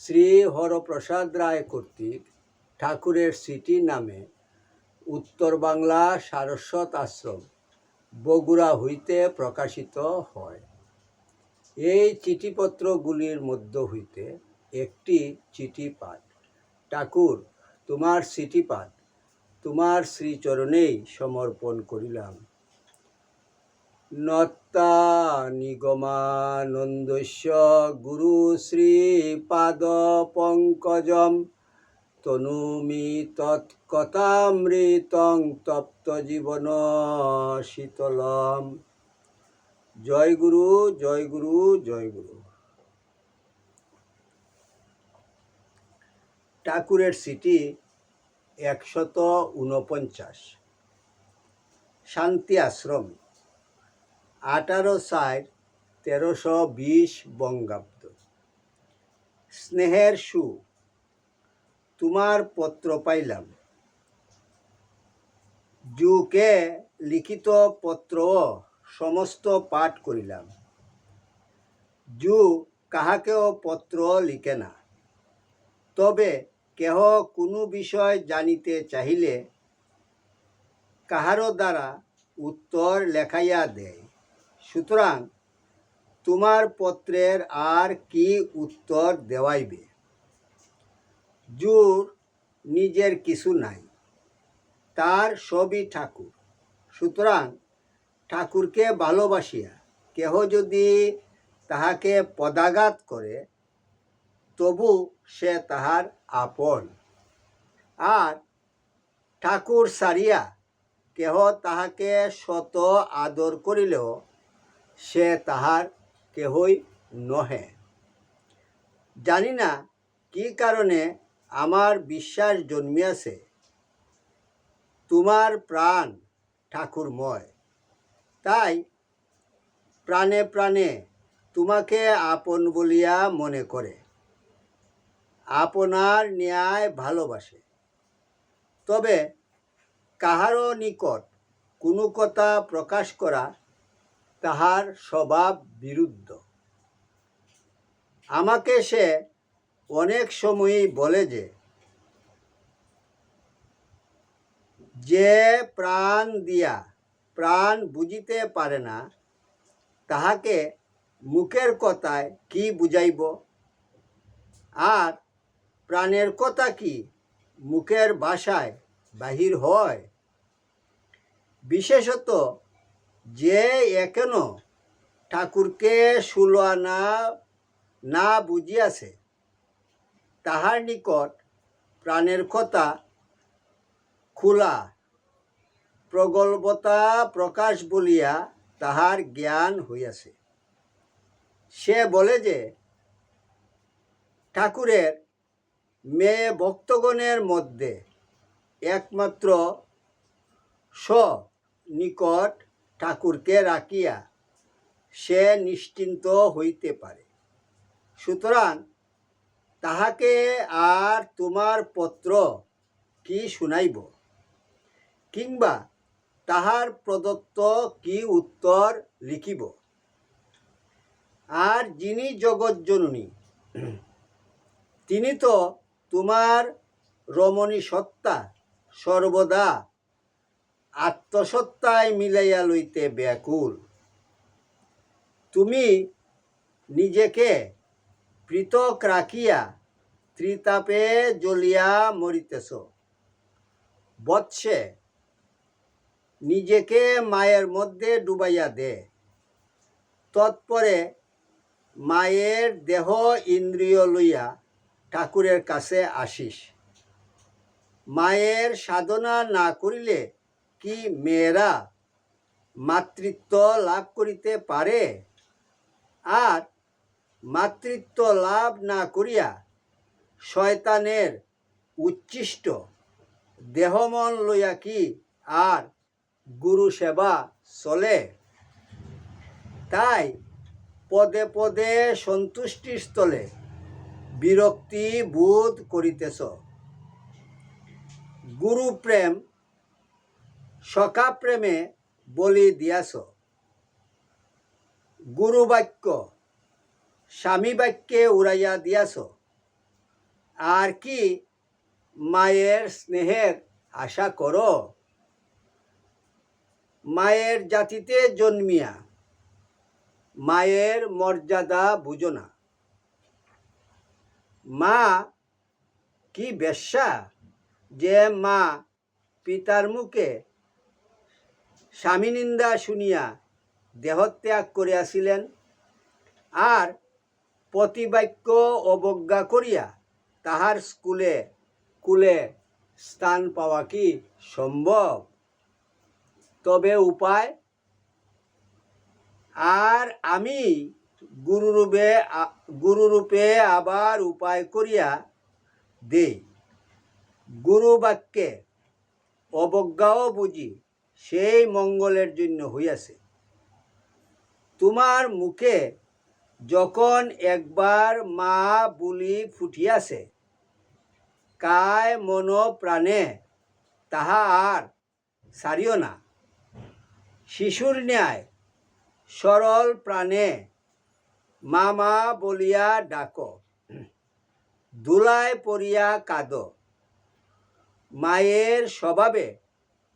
শ্রী হরপ্রসাদ রায় কর্তৃক ঠাকুরের সিটি নামে উত্তর বাংলা সারস্বত আশ্রম, বগুড়া হইতে প্রকাশিত হয়। এই চিঠিপত্রগুলির মধ্য হইতে একটি চিঠি পাঠ ঠাকুর, তোমার চিঠি পাঠ তোমার শ্রীচরণেই সমর্পণ করিলাম। নত্তা নিগমানন্দস্য পঙ্কজম। তনুমি তৎকথামৃতং তপ্ত জীবন শীতলম। জয় গুরু জয় গুরু জয় গুরু। ঠাকুরের সিটি একশত উনপঞ্চাশ শান্তি আশ্রম। আঠারো ষাট, তেরোশো বিশ বঙ্গাব্দ। স্নেহের সু, তোমার পত্র পাইলাম। জুকে লিখিত পত্র সমস্ত পাঠ করিলাম। জু কাহাকেও পত্র লিখে না। তবে কেহ কোনো বিষয় জানিতে চাহিলে কাহারও দ্বারা উত্তর লেখাইয়া দেয়। সুতরাং তোমার পত্রের আর কি উত্তর দেওয়াইবে? জুর নিজের কিছু নাই। তার সবই ঠাকুর। সুতরাং ঠাকুরকে ভালোবাসিয়া কেহ যদি তাহাকে পদাঘাত করে, তবু সে তাহার আপন। আর ঠাকুর সারিয়া কেহ তাহাকে শত আদর করিলেও সে তাহার কেহই নহে। জানি না কি কারণে আমার বিশ্বাস জন্মিয়াছে। তোমার প্রাণ ঠাকুরময়। তাই প্রাণে প্রাণে তোমাকে আপন বলিয়া মনে করে। আপনার ন্যায় ভালোবাসে। তবে কাহারও নিকট কোনো কথা প্রকাশ করা তাহার স্বভাব বিরুদ্ধ। আমাকে সে অনেক সময়ই বলে যে যে প্রাণ দিয়া প্রাণ বুঝিতে পারে না, তাহাকে মুখের কথায় কি বুঝাইব? আর প্রাণের কথা কি মুখের ভাষায় বাহির হয়? বিশেষত যে এখনও ঠাকুরকে সুলানা না বুঝিয়াছে, তাহার নিকট প্রাণের কথা খোলা প্রগল্ভতা প্রকাশ বলিয়া তাহার জ্ঞান হইয়াছে। সে বলে যে, ঠাকুরের মেয়ে ভক্তগণের মধ্যে একমাত্র স নিকট ঠাকুরকে রাখিয়া সে নিশ্চিন্ত হইতে পারে। সুতরাং তাহাকে আর তোমার পত্র কি শুনাইব? কিংবা তাহার প্রদত্ত কি উত্তর লিখিব? আর যিনি জগৎজননী তিনি তো তোমার রমণী সত্তা সর্বদা আত্মসত্তায় মিলাইয়া লইতে ব্যাকুল। তুমি নিজেকে পৃথক রাখিয়া ত্রিতাপে জ্বলিয়া মরিতেছ। বৎসে নিজেকে মায়ের মধ্যে ডুবাইয়া দে। তৎপরে মায়ের দেহ ইন্দ্রিয় লইয়া ঠাকুরের কাছে আসিস। মায়ের সাধনা না করিলে কি মেয়েরা মাতৃত্ব লাভ করিতে পারে? আর মাতৃত্ব লাভ না করিয়া শয়তানের উচ্ছিষ্ট দেহমন লইয়া কি আর গুরু সেবা চলে? তাই পদে পদে সন্তুষ্টির স্থলে বিরক্তি বোধ করিতেছ। গুরু প্রেম সখা প্রেমে বলি দিয়াছ। গুরু বাক্য স্বামী বাক্যে উড়াইয়া দিয়াছ। আর কি মায়ের স্নেহের আশা করো। মায়ের জাতিতে জন্মিয়া, মায়ের মর্যাদা বুঝো না। মা, কি বেশ্যা যে মা পিতার মুখে স্বামী নিন্দা শুনিয়া দেহত্যাগ করিয়াছিলেন আর প্রতিবাক্য অবজ্ঞা করিয়া তাহার স্কুলে, কুলে স্থান পাওয়া কি সম্ভব? তবে উপায়? আর আমি গুরুরূপে গুরুরূপে আবার উপায় করিয়া দেই। গুরু বাক্যে অবজ্ঞাও বুঝি। সেই মঙ্গলের জন্য হইয়াছে। তোমার মুখে যখন একবার মা বুলি ফুটিয়াছে কায় মন প্রাণে তাহা আর সারিও না। শিশুর ন্যায় সরল প্রাণে মামা বলিয়া ডাক। দুলায় পড়িয়া কাঁদ। মায়ের স্বভাবে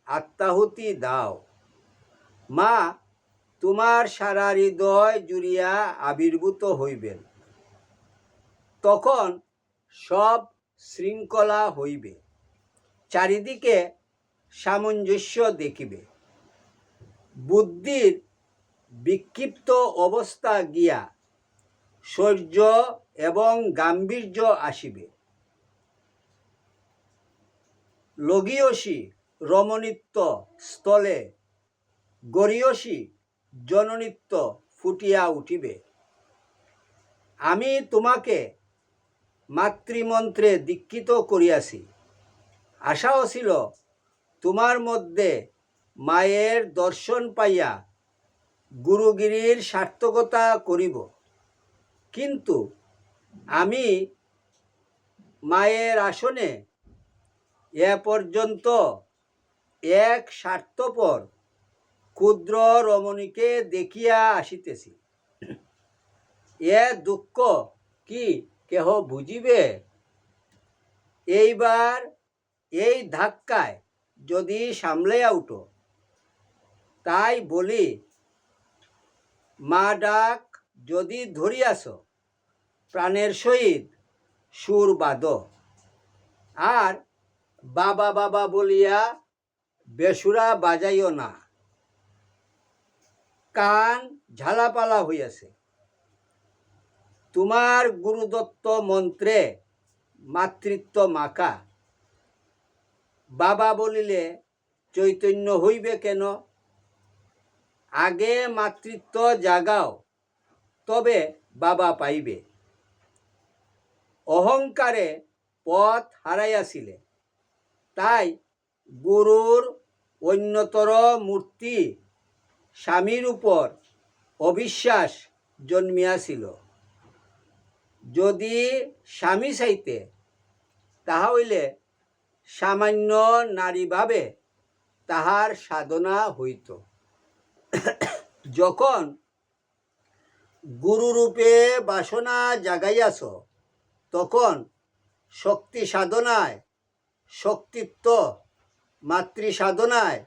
আত্মাহুতি দাও। মা, তোমার সারা হৃদয় জুড়িয়া আবির্ভূত হইবেন। তখন সব শৃঙ্খলা হইবে। চারিদিকে সামঞ্জস্য দেখিবে। বুদ্ধির বিক্ষিপ্ত অবস্থা গিয়া শৌর্য এবং গাম্ভীর্য আসিবে। লগীয়সী রমণীত্ব স্থলে গরীয়সী জননিত্য ফুটিয়া উঠিবে। আমি তোমাকে মাতৃমন্ত্রে দীক্ষিত করিয়াছি। আশাও ছিল তোমার মধ্যে মায়ের দর্শন পাইয়া গুরুগিরির সার্থকতা করিব। কিন্তু আমি মায়ের আসনে এ পর্যন্ত এক স্বার্থপর ক্ষুদ্র রমণীকে দেখিয়া আসিতেছি। এ দুঃখ কি কেহ বুঝিবে? এইবার এই ধাক্কায় যদি সামলাইয়া উঠো তাই বলি, মা ডাক যদি ধরিয়াছ, প্রাণের সহিত সুর বাদ আর বাবা বাবা বলিয়া বেসুরা বাজাইও না। কান ঝালাপালা হইয়াছে। তোমার গুরুদত্ত মন্ত্রে মাতৃত্ব মাকা বাবা বলিলে, চৈতন্য হইবে কেন? আগে মাতৃত্ব জাগাও, তবে বাবা পাইবে। অহংকারে পথ হারাইয়াছিলে। তাই গুরুর অন্যতর মূর্তি স্বামীর উপর অবিশ্বাস জন্মিয়াছিল। যদি স্বামী চাইতে তাহা হইলে সামান্য নারীভাবে তাহার সাধনা হইত। যখন গুরুরূপে বাসনা জাগাইয়াছ, তখন শক্তি সাধনায় শক্তিত্ব মাতৃ সাধনায়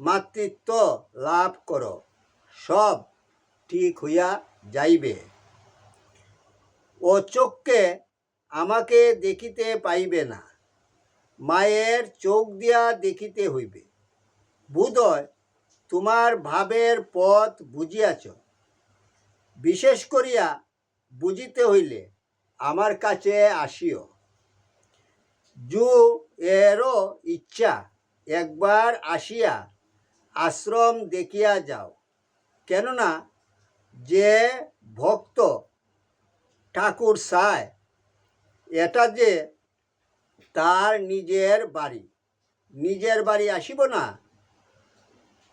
মাতৃত্ব লাভ করো। সব ঠিক হইয়া যাইবে। ও চোখকে আমাকে দেখিতে পাইবে না। মায়ের চোখ দিয়া দেখিতে হইবে। বোধয় তোমার ভাবের পথ বুঝিয়াছ। বিশেষ করিয়া বুঝিতে হইলে আমার কাছে আসিও। জু এরও ইচ্ছা। একবার আসিয়া আশ্রম দেখিয়া যাও। কেননা যে ভক্ত ঠাকুর চায়, এটা যে তার নিজের বাড়ি। নিজের বাড়ি আসিব না।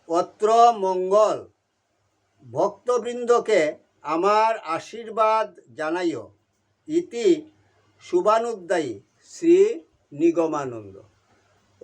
অত্র মঙ্গল, ভক্তবৃন্দকে আমার আশীর্বাদ জানাইও। ইতি শুভানুদ্দায়ী শ্রী নিগমানন্দ।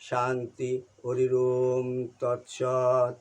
শান্তি হরিরোম তৎসৎ।